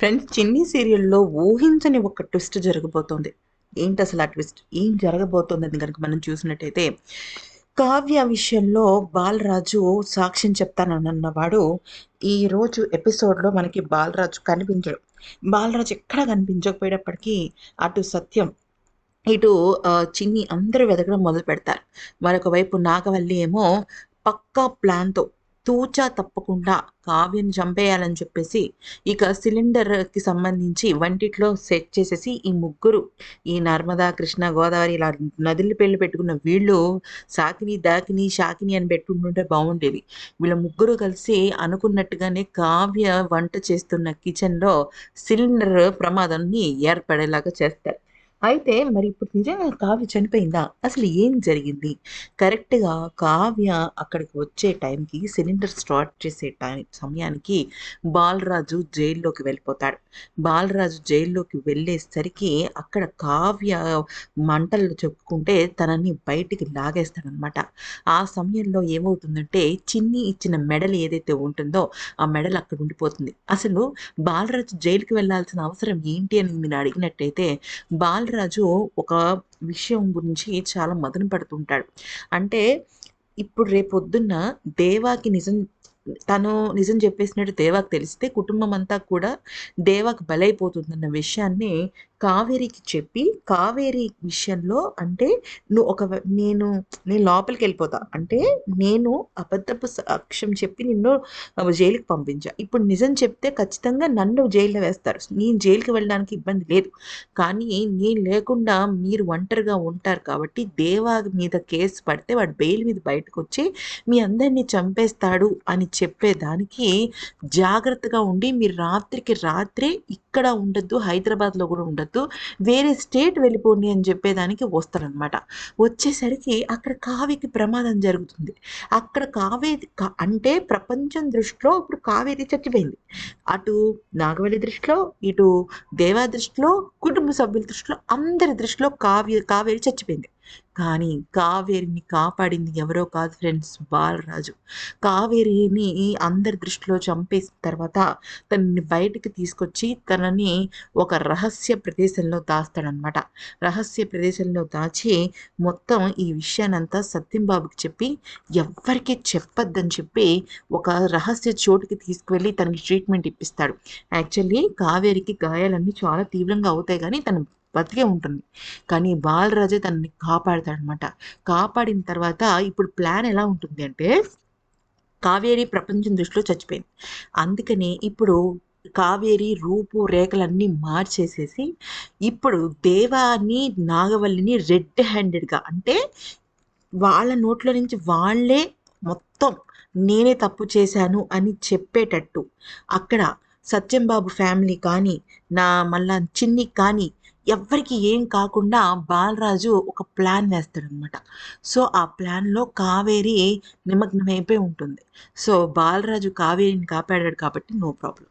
Friends చిన్ని సీరియల్లో ఊహించని ఒక ట్విస్ట్ జరగబోతోంది. ఏంటి అసలు ఆ ట్విస్ట్? ఏం జరగబోతోంది అని కనుక మనం చూసినట్టయితే కావ్య విషయంలో బాలరాజు సాక్ష్యం చెప్తానన్నవాడు ఈ రోజు ఎపిసోడ్లో మనకి బాలరాజు కనిపించడు. బాలరాజు ఎక్కడ కనిపించకపోయేటప్పటికీ అటు సత్యం ఇటు చిన్ని అందరూ వెతకడం మొదలు పెడతారు మరొక వైపు నాగవల్లి ఏమో పక్కా ప్లాన్తో తూచా తప్పకుండా కావ్యని చంపేయాలని చెప్పేసి ఇక సిలిండర్కి సంబంధించి వంటిట్లో సెట్ చేసేసి ఈ ముగ్గురు ఈ నర్మదా కృష్ణ గోదావరి ఇలా నదులు పెళ్ళి పెట్టుకున్న వీళ్ళు సాకిని దాకిని షాకిని అని పెట్టుకుంటుంటే బాగుండేది. వీళ్ళ ముగ్గురు కలిసి అనుకున్నట్టుగానే కావ్య వంట చేస్తున్న కిచెన్లో సిలిండర్ ప్రమాదాన్ని ఏర్పడేలాగా చేస్తారు. అయితే మరి ఇప్పుడు నిజంగా కావ్య చనిపోయిందా? అసలు ఏం జరిగింది? కరెక్ట్గా కావ్య అక్కడికి వచ్చే టైంకి సిలిండర్ స్టార్ట్ చేసే టైం సమయానికి బాలరాజు జైల్లోకి వెళ్ళిపోతాడు. బాలరాజు జైల్లోకి వెళ్ళేసరికి అక్కడ కావ్య మంటలు చెప్పుకుంటే తనని బయటికి లాగేస్తాడనమాట ఆ సమయంలో ఏమవుతుందంటే చిన్ని ఇచ్చిన మెడల్ ఏదైతే ఉంటుందో ఆ మెడల్ అక్కడ ఉండిపోతుంది. అసలు బాలరాజు జైలుకి వెళ్ళాల్సిన అవసరం ఏంటి అని మీరు అడిగినట్టయితే రాజు ఒక విషయం గురించి చాలా మదన పడుతుంటాడు. అంటే ఇప్పుడు రేపొద్దున్న దేవాకి నిజం తను నిజం చెప్పేసినట్టు దేవాకి తెలిస్తే కుటుంబం అంతా కూడా దేవాకి బలైపోతుందన్న విషయాన్ని కావేరికి చెప్పి కావేరి విషయంలో అంటే నువ్వు ఒక నేను నేను లోపలికి వెళ్ళిపోతా. అంటే నేను అబద్ధపు సాక్ష్యం చెప్పి నిన్ను జైలుకి పంపించా. ఇప్పుడు నిజం చెప్తే ఖచ్చితంగా నన్ను జైల్లో వేస్తారు. నేను జైలుకి వెళ్ళడానికి ఇబ్బంది లేదు. కానీ నేను లేకుండా మీరు ఒంటరిగా ఉంటారు కాబట్టి దేవా మీద కేసు పడితే వాడు బెయిల్ మీద బయటకు వచ్చి మీ అందరినీ చంపేస్తాడు అని చెప్పేదానికి జాగ్రత్తగా ఉండి మీరు రాత్రికి రాత్రే ఇక్కడ ఉండద్దు హైదరాబాద్లో కూడా ఉండద్దు. వేరే స్టేట్ వెళ్ళిపోండి అని చెప్పేదానికి వస్తారనమాట వచ్చేసరికి అక్కడ కావ్యకి ప్రమాదం జరుగుతుంది. అక్కడ కావేరి అంటే ప్రపంచం దృష్టిలో ఇప్పుడు కావేరి చచ్చిపోయింది. అటు నాగవల్లి దృష్టిలో ఇటు దేవా దృష్టిలో కుటుంబ సభ్యుల దృష్టిలో అందరి దృష్టిలో కావ్య కావేరి చచ్చిపోయింది. కానీ కావేరిని కాపాడింది ఎవరో కాదు ఫ్రెండ్స్ బాలరాజు. కావేరిని అందరి దృష్టిలో చంపేసిన తర్వాత తనని బయటికి తీసుకొచ్చి తనని ఒక రహస్య ప్రదేశంలో దాస్తాడనమాట రహస్య ప్రదేశంలో దాచి మొత్తం ఈ విషయానంతా సత్యంబాబుకి చెప్పి ఎవ్వరికీ చెప్పొద్దని చెప్పి ఒక రహస్య చోటుకి తీసుకువెళ్ళి తనకి ట్రీట్మెంట్ ఇప్పిస్తాడు. యాక్చువల్లీ కావేరికి గాయాలన్నీ చాలా తీవ్రంగా అవుతాయి కానీ తను బతికే ఉంటుంది. కానీ బాలరాజే తనని కాపాడతాడనమాట. కాపాడిన తర్వాత ఇప్పుడు ప్లాన్ ఎలా ఉంటుంది అంటే కావేరి ప్రపంచం దృష్టిలో చచ్చిపోయింది. అందుకని ఇప్పుడు కావేరి రూపు రేఖలన్నీ మార్చేసేసి ఇప్పుడు దేవాని నాగవల్లిని రెడ్ హ్యాండెడ్గా అంటే వాళ్ళ నోట్లో నుంచి వాళ్ళే మొత్తం నేనే తప్పు చేశాను అని చెప్పేటట్టు అక్కడ సత్యం బాబు ఫ్యామిలీ కానీ నా మళ్ళా చిన్ని కానీ ఎవ్వరికి ఏం కాకుండా బాలరాజు ఒక ప్లాన్ వేస్తాడనమాట సో ఆ ప్లాన్లో కావేరి నిమగ్నమైపోయి ఉంటుంది. సో బాలరాజు కావేరిని కాపాడాడు కాబట్టి నో ప్రాబ్లం.